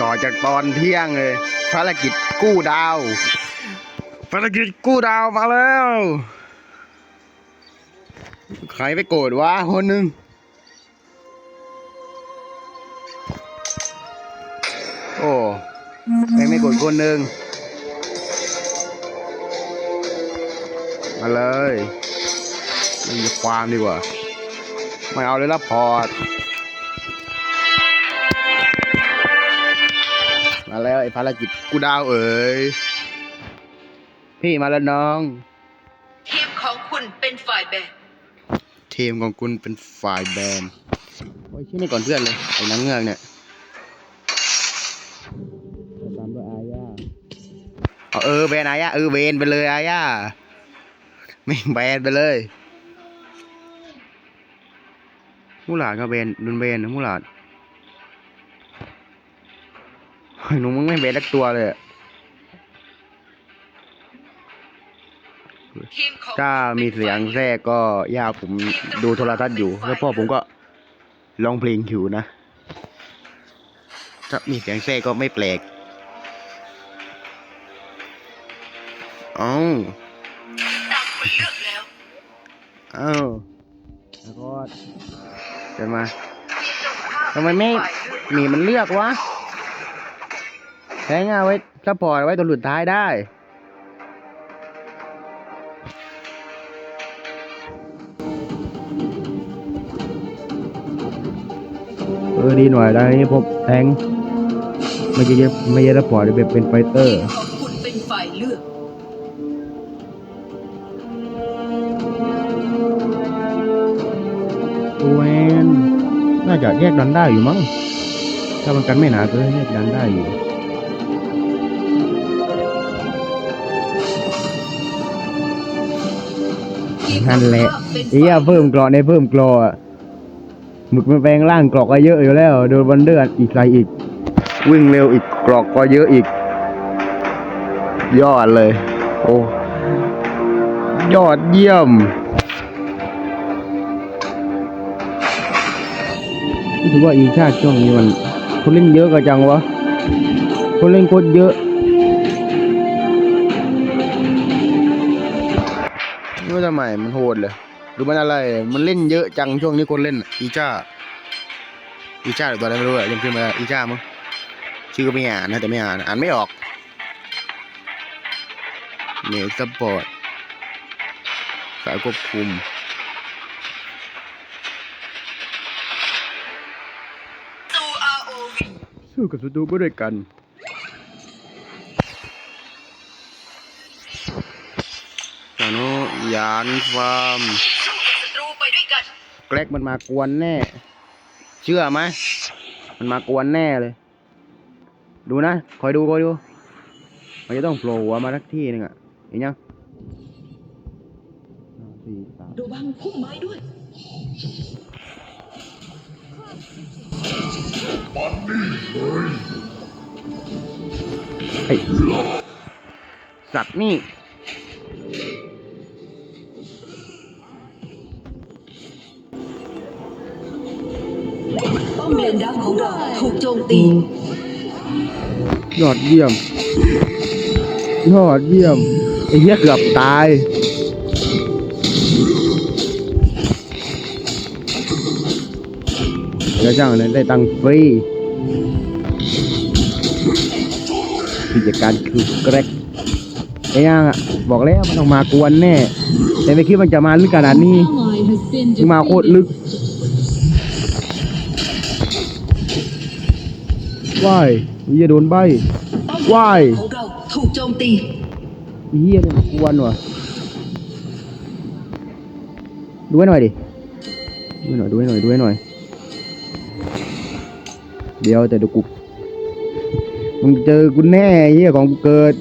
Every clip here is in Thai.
ต่อจากตอนเที่ยงเลย ภารกิจกู้ดาว ภารกิจกู้ดาวมาแล้ว ใครไปโกรธวะคนหนึ่งโอ้แม่งไม่โกรธคนหนึ่งมาเลยม่มีความดีกว่า ไม่เอาเลยละพอร์ต มาแล้วไอ้ภารกิจกูดาวเอ๋ยพี่มาแล้วน้อง ทีมของคุณเป็นฝ่ายแบ่งทีมของคุณเป็นฝ่ายแบนโอ้ยชื่อนี่ก่อนเพื่อนเลยไอ้นังเงือกเนี่ยตามด้วยอาญาเอาเออแบนอาญาเออเวนไปเลยอาญาไม่งแบนไปเลยมูหลาดก็เบนดุนเบนนะมูหลาด หนูมึงไม่เบนสักตัวเลยอะทีมของถ้ามีเสียงแทรกก็ย่าผมดูโทรทัศน์อยู่ แล้วพ่อผมก็ร้องเพลงอยู่นะ ถ้ามีเสียงแทรกก็ไม่แปลกเอ้าต่างคนเลือกแล้วเอ้าแล้วก็เดินมาทำไมไม่มีมันเลือกวะ แทงเอาไว้ซัพพอร์ตไว้ตัวหลุดท้ายได้ เออดีหน่อยได้พบแทงไม่ใช่ไม่ใช่ซัพพอร์ตแบบเป็นไฟเตอทีร์มของคุณเป็นฝ่ายเลือกเวนน่าจะแยกดันได้อยู่มั้งถ้ามันกันไม่หนาเกินแยกดันได้อยู่ นั่องนแหละข้าเป็นเอียฝ่ายเพิ่มเกราะในเพิ่มเกราะอะหมึกมันแปลงร่างเกราะก็เยอะอยู่แล้ว โดนวันเดอร์อีกไรอีก วิ่งเร็วอีกเกราะก็เยอะอีก ยอดเลย โอ้ยอดเยี่ยมรู้สึกว่าอีชาติช่วงนี้มันคนเล่นเยอะก็จังวะคนเล่นโคตรเยอะ ไม่รู้ทำไมมันโหดเลยหรือมันอะไร มันเล่นเยอะจังช่วงนี้คนเล่นอะอีจ้า อีจ้าหรือตัวอะไรไม่รู้อะยังพิมพ์มาอีจ้ามั้งชื่อก็ไม่อ่านนะแต่ไม่อ่านอ่านไม่ออกเนสปอร์ตสายควบคุมตู ROV สู้กับศัตรูไปด้วยกันจานุ ยานฟาร์มสู้กับศัตรูไปด้วยกันแกลกมันมากวนแน่ เชื่อไหมมันมากวนแน่เลย ดูนะ คอยดูคอยดู มันจะต้องโผล่หัวมาสักที่หนึงอะเห็นยังห้าสี่สามระวังพุ่มไม้ด้วยไอ้สัตว์นี่ ป้อมเลนดักของเราถูกโจมตี ยอดเยี่ยม ยอดเยี่ยม ไอ้เหี้ยเกือบตาย แล้วจ้างนั้นได้ตังค์ฟรีกิจการคือแกรกไอ้ย่างอะ บอกแล้วมันต้องมากวนแน่ แต่ไม่คิดมันจะมาลึกขนาดนี้ ally has been มึงมาโคตรลึก ว้ายมึงจะโดนใบว้ายของเราถูกโจมตีไอ้เฮียเนี่ยมันกวนว่ะดูให้หน่อยดิดูให้หน่อยดูให้หน่อยดูให้หน่อย เดี๋ยวแต่เดูกูมึงเจอกูแน่ไอ้เฮียของกูเกิด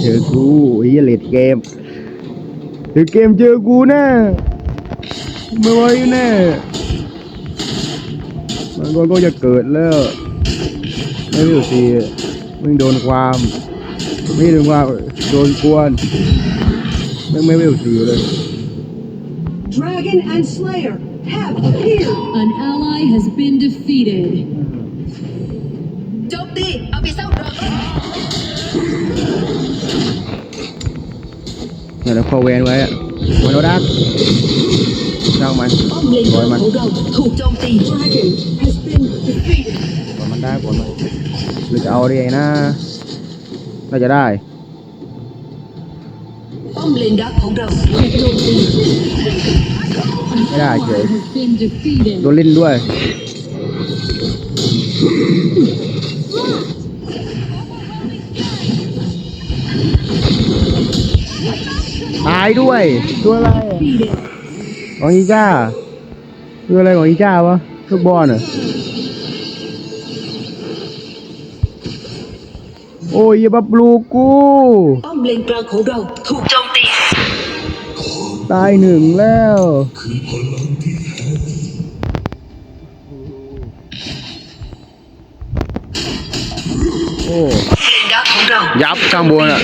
เจอกูไอ้เฮียเลดเกมเลดเกมเจอกูแน่ไม่ไหวแน่ มันก็ก็จะเกิดแล้วไม่รู้สิมึงโดนความ ไม่โดนควาโดนกวนไม่ไม่ไม่รู้สิเลย Dragon and Slayer have healed An ally has been defeated. โจมตีเอาไปเศร้าดราก้อนเดี๋ยเราคอเวนไว้อะ วันโนดักช่างมันป้อมเลนกลางของเราถูกโจมตี Dragon has been defeated กดมันได้กดมันหรือจะเอาดีนะน่าจะได้ป้อมเลนดักของเราถูกโจมตี An Yeah, ally okay. has been defeated. โดนเล่นด้วย ตายด้วย ตัวอะไร Defeated. ของอีจ้าตัวอะไรของอีจ้าวะลูกบอลเหรอโอ้ยอย่ามาปลูกกูป้อมเลนกลางของเราถูกโจมตีตายหนึ่งแล้วโอ้เลนดักของเรายับข้างบนอะ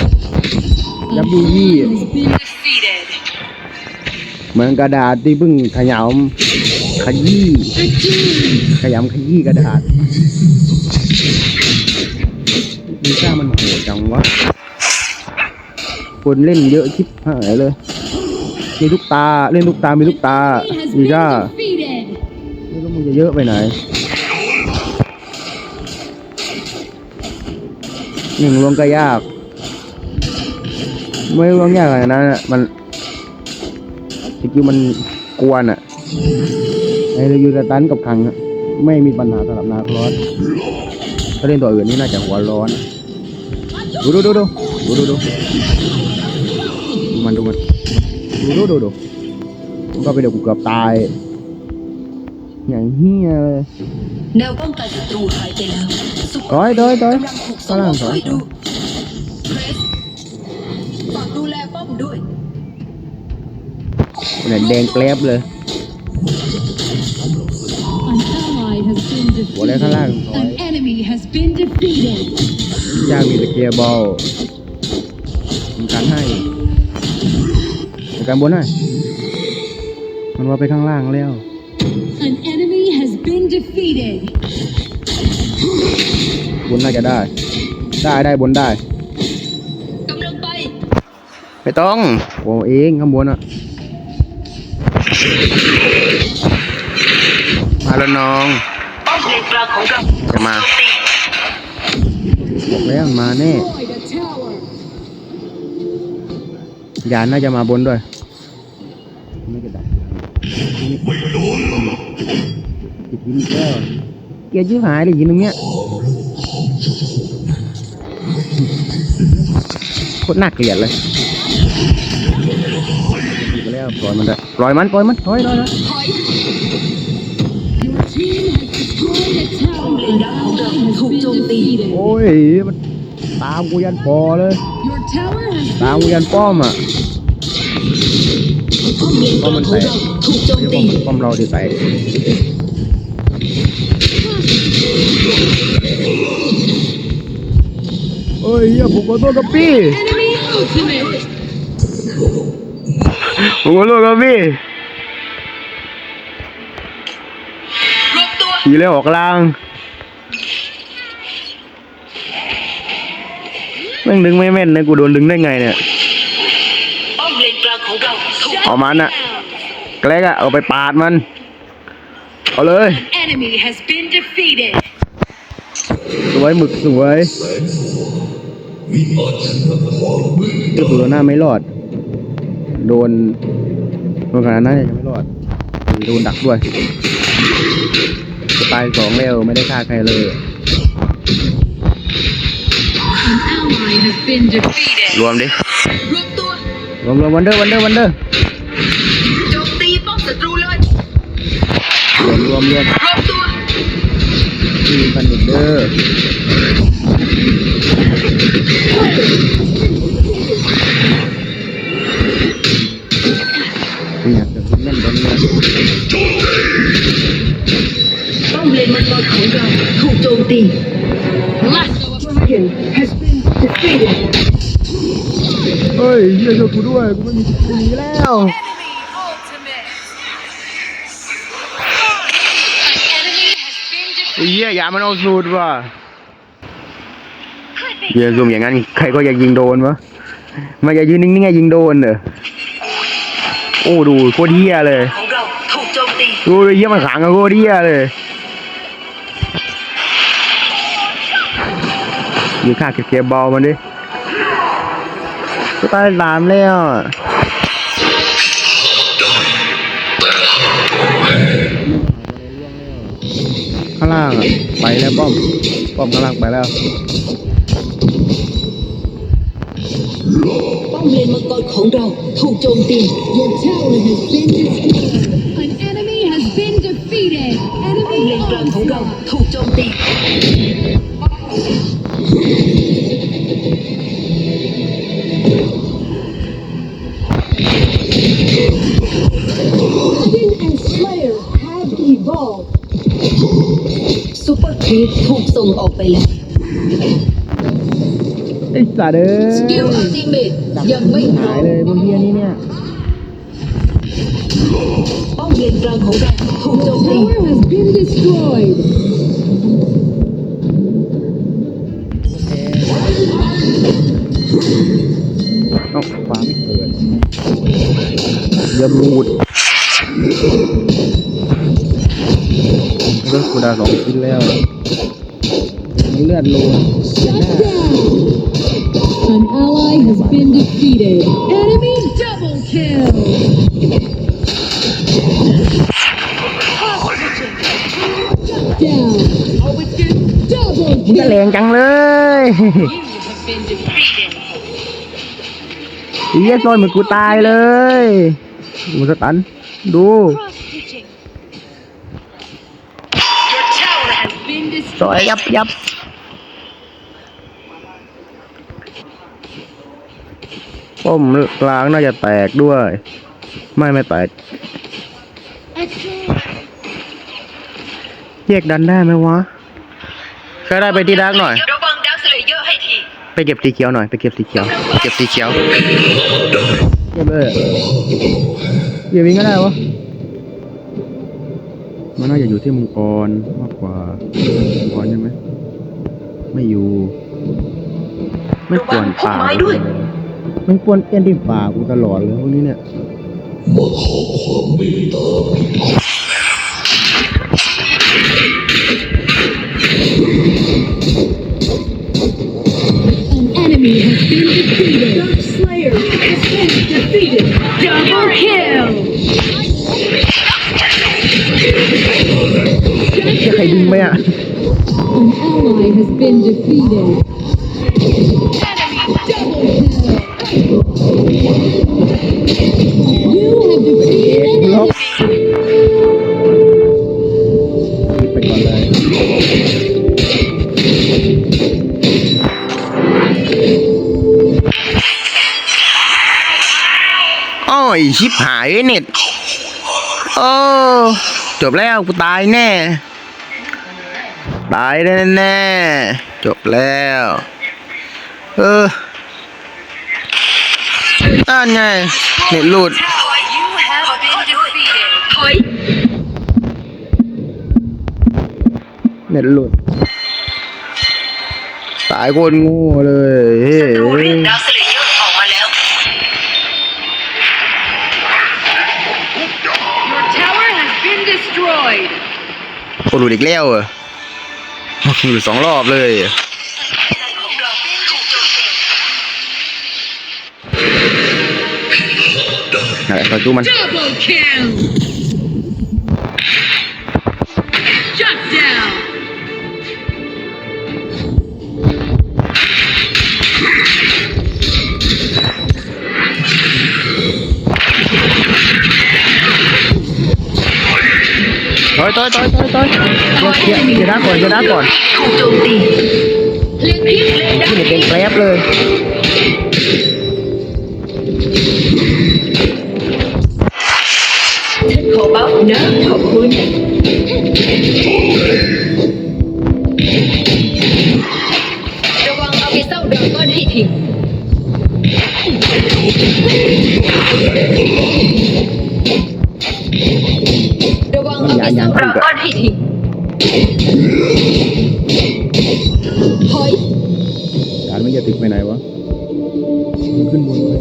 An Yep, you ally มือนกระดาษที่เพิ่งขยำขยี้ขยำขยี้กระดาษมีจ้ามันโหดจังวะคนเล่นเยอะชิบหายเลยมีลูกตาเล่นลูกตามีลูกตา He has มี been จ้าไม่รู้มึงจะเยอะไปไหนหนึ่งรวมก็ยาก ไม่รวมยากอะไรนะมัน สกิลมันกวนอะไอ้เราอยู่กับตันกับขังอะไม่มีปัญหาสำหรับนาคลอสถ้าเล่นตัวอื่นนี่น่าจะหัวร้อน ดูดูดูดูดูดูดูมันดูมันดูดูดูดูมันก็ไปเดี๋ยวกูเกือบตาย อย่างเฮียเลยแนวป้องกันศัตรูหายไปแล้วสุขถอยถอยถอยกำลังถูกส่งออกถอยไปดูเรสฝากดูแลป้อมด้วย เนี่ยแดงแกลบเลย An ally has been หัวแดงข้างล่าง defeated. ถอย An enemy has been defeated. ย่างมีตะเกียบบอลมีการให้มีการบนให้มันว่าไปข้างล่างแล้ว An enemy has been defeated. บนน่าจะได้ ได้ได้บนได้กำลังไปไม่ต้องโอ้เองข้างบนอะ มาแล้วน้องป้อมเลนกลางของเราจะมาบอกแล้วมาแน่ Destroyed a tower. ยานน่าจะมาบนด้วยไม่กระดับอีกทีนึงก็เกลียดชิบหายเลยยินตรงเนี้ยโคตรน่าเกลียดเลย ปล่อยมันได้ปล่อยมันปล่อยมันถอยถอยถอยถูกโจมตีโอ้ยมันตามกูยันปอเลย ตามกูยันป้อมอะป้อมเลนกลางของเราถูกโจมตีป้อมป้อมเราดีใส่เอ้ยเหี้ยผมขอโทษกับพี่ enemy ultimate. ผมขอโทษครับพี่รวบตัวขี่เลยออกกลางแม่งดึงไม่แม่นนะกูโดนดึงได้ไงเนี่ยป้อมเลนกลางของเราถูกเอามันอะแกล้กอะเอาไปปาดมัน เอาเลย Enemy has been defeated. สวยหมึกสวยก็คือหน้าไม่รอด โดนโดนขนาดนั้นยังไม่รอดโดนดักด้วยจะตายสองแล้วไม่ได้ฆ่าใครเลย An ally has been defeated. รวมดิ รวบตัว รวมรวมวันเดอร์วันเดอร์วันเดอร์โจมตีป้อมศัตรูเลย รวมรวมรวมรวบตัวทีมพันเดอร์ เนี่ยจะเล่นตอนนี้ป้อมเลนมังกรของเราถูกโจมตี Dragon has been defeated เฮ้ยเฮียช่วยกูด้วยกูไม่มีกูหนีแล้วอุ้ยเหี้ยอย่ามันเอาสูตรว่ะเหี้ยซูมอย่างนั้นใครก็อยากยิงโดนวะมันจะยืนนิ่งๆไงยิงโดนเหรอ โอ้ดูโคตรเหี้ยเลยของเราถูกโจมตีดูดิเหี้ยมันขังกับโคตรเหี้ยเลยยิงข้าเก็บๆบอลมันดิก็ตายตามแล้วข้างล่างอะไปแล้วป้อมป้อมข้างล่างไปแล้ว เลนมังกรของเราถูกโจมตี Your tower has been destroyed. An enemy has been defeated. ป้อม Enemy เลนกลางของเรา onslaught. ถูกโจมตีซูเปอร์ครีปถูกส่งออกไปแล้ว ไอ้สัตว์เอ้สกิลยอัลติเมตยังไม่พร้หาอยมเลยพวกเฮียนี้เนี่ยป้อมเลนกลางของเราถูกโจมตี Tower has been destroyed. เอ้าฟ้าไม่เกิดเยี่ยมรูดเลือดกูดาสองชิ้นแล้วมันเลือดรูด Shut down. An ally has been defeated. Enemy double kill. Shut down. Double มึงก็แร kill. งจังเลย You have been defeated. ไอ้เหี้ยซอยเหมือนกูตายเลยมึงสตัน ดู Cross pitching. Your tower Has been ซอย destroyed. ยับยับ ป้อมกลางน่าจะแตกด้วย ไม่ไม่แตก แยกดันได้ไหมวะใครได้ไปที่ดักหน่อย ระวังดักสลเยอร์ให้ทีไปเก็บสีเขียวหน่อย ไปเก็บสีเขียวเก็บสีเขียว เก็บเลยเก็บวิ่งก็ได้วะ มันน่าจะอยู่ที่มังกรมากกว่ามังกรใช่ไหม ไม่อยู่ ไม่ควรป่าไม่ ควรเต้นที่ป่ากูตลอดเลยพวกนี้เนี่ย An enemy has been defeated. Dark Slayer has been defeated. Double kill. จะใครดึงไปอะ An ally has been defeated. ยชิบหายเน็ตโอ้จบแล้วกูตายแน่ ตายแน่แน่ๆจบแล้ว เออนั่นไงเน็ตหลุด You have been defeated ถอยเน็ตหลุด ตายคตรโงูเลย โคตรหลุดอีกแล้วเหรอหลุดสองรอบเลยของเราถูกโจมตีไหนขอดูมัน ถอยถอยถอยถอยถอยรถเกียร์เกียร์ด้านก่อนเกียร์ด้านก่อนถูกโจมตีเล่นี่เด็กเป็นแกลบเลยฉันขอบัฟนะขอบคุณระวังเอาไปเศร้าเดราก้อนให้ทิ้ง ให้ทิ้งถอยจานไม่จะติดไปไหนวะมันขึ้นบนไป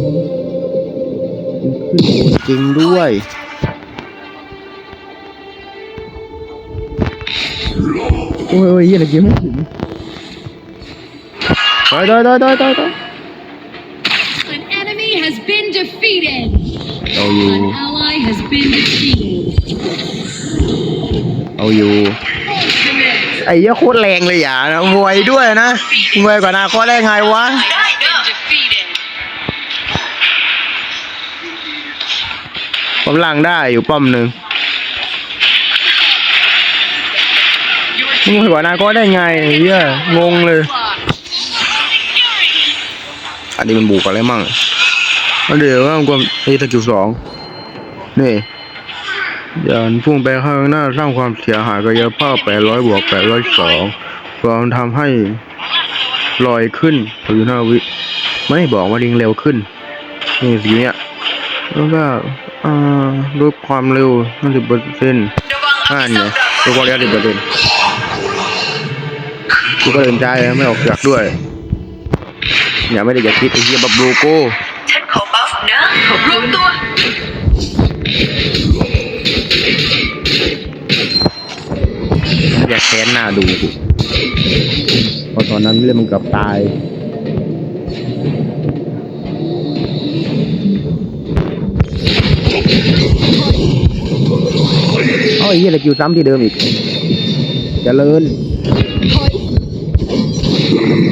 มันขึ้นบนจริงด้วย โอ้ยโอ้ยเหี้ยอะไรเกี่ยวไม่ถึงถอยถอยถอยถอยถอยถอย An enemy has been defeated เอาอยู่ An ally has been defeated เอาอยู่ ไอ้เหี้ยโคตรแรงเลยอย่านะมวยด้วยนะมวยกว่านาคตได้ไงวะป้อมล่างได้อยู่ป้อมหนึ่งมึงไปกว่านาคตได้ไงไอ้เหี้ยงงเลย อันนี้มันบุกอะไรมั่งเดี๋ยวว่ามันกวามไอ้ตะกิวสองนี่ ยานพุ่งไปข้างหน้าสร้างความเสียหายกายภาพ 800 บวก 802ความทำให้ลอยขึ้นถึงห้าวิ ไม่บอกว่าลิงเร็วขึ้น นี่สีเนี้ย แล้วก็อ่าลดความเร็ว 50เปอร์เซ็นต์ห้าเนี่ยลดความเร็ว50เปอร์เซ็นต์กูก็เดินใจไม่ออกจากด้วย อย่าไม่ได้อย่าคิดไอ้เหี้ยบับลูโก้ฉันขอบัฟนะขอรวมตัว อย่าแค้นหน้าดูเพราะตอนนั้นเล่นมันเกับตายเอ้าไอ้เหี้ยอะไรกิวซ้ำที่เดิมอีกเจริญ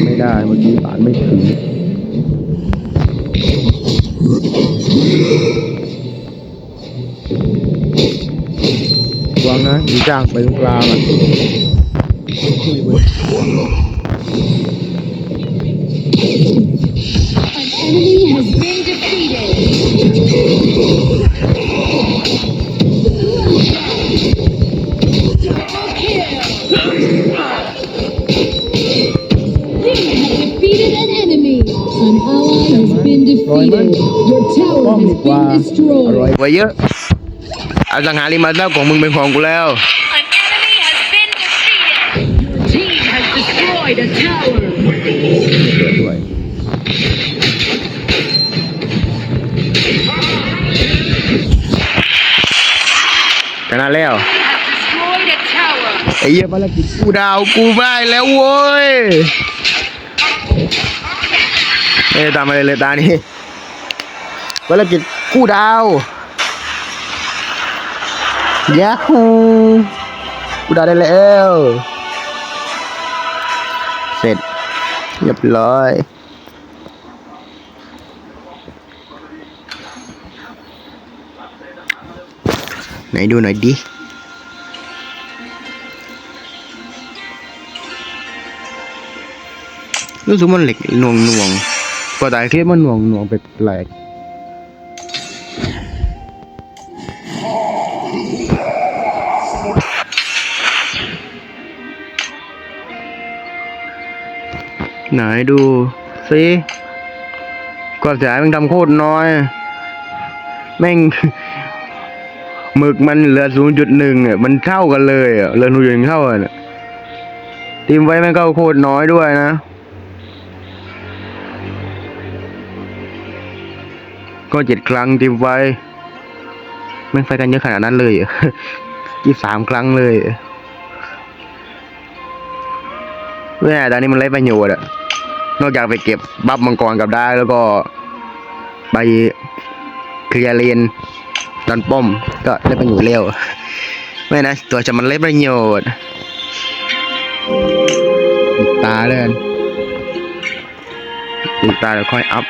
ไม่ได้เมื่อกี้ป่านไม่ถึง วางนะอยู่จ้างไปตรงกลางอะ An enemy has been defeated Double kill You have defeated an enemy An ally has been defeated Your tower has กว่า been อ destroyed ร่อยไว้เยอะ อสังหาริมทรัพย์ของมึงเป็นของกูแล้ว An enemy has been defeated Your team has destroyed a tower เกิดด้วยชนะแล้ว destroyed a tower ไอ้เหี้ยภารกิจกูดาวกูได้แล้วโว้ยไม่ได้ตามอะไรเลยตานี้ภารกิจกูดาว ยาฮูกูดาวได้แล้ว เสร็จ เรียบร้อย ไหนดูหน่อยดิรู้สึกมันเหล็กหน่วงหน่วงพอตายคลิปมันหน่วงหน่วงแปลก ไหนดูสิความเสียมันทำโคตรน้อย แม่งหมึกมันเหลือ0.1อะมันเท่ากันเลยอะเหลือ0.1เท่ากันอะทีมไว้แม่งก็โคตรน้อยด้วยนะ ก็เจ็ดครั้งทีมไว้แม่งไฟกันเยอะขนาดนั้นเลยอยี่สามครั้งเลยแม่ตอนนี้มันไร้ประโยชน์อะ นอกจากไปเก็บบัฟมังกรกับได้แล้วก็ไปเคลียร์เลนดันป้อมก็ได้ประโยชน์เร็วไม่นะ ตัวจะมันเล็บประโยชน์ตาเลยกันตาแล้วค่อยอัพ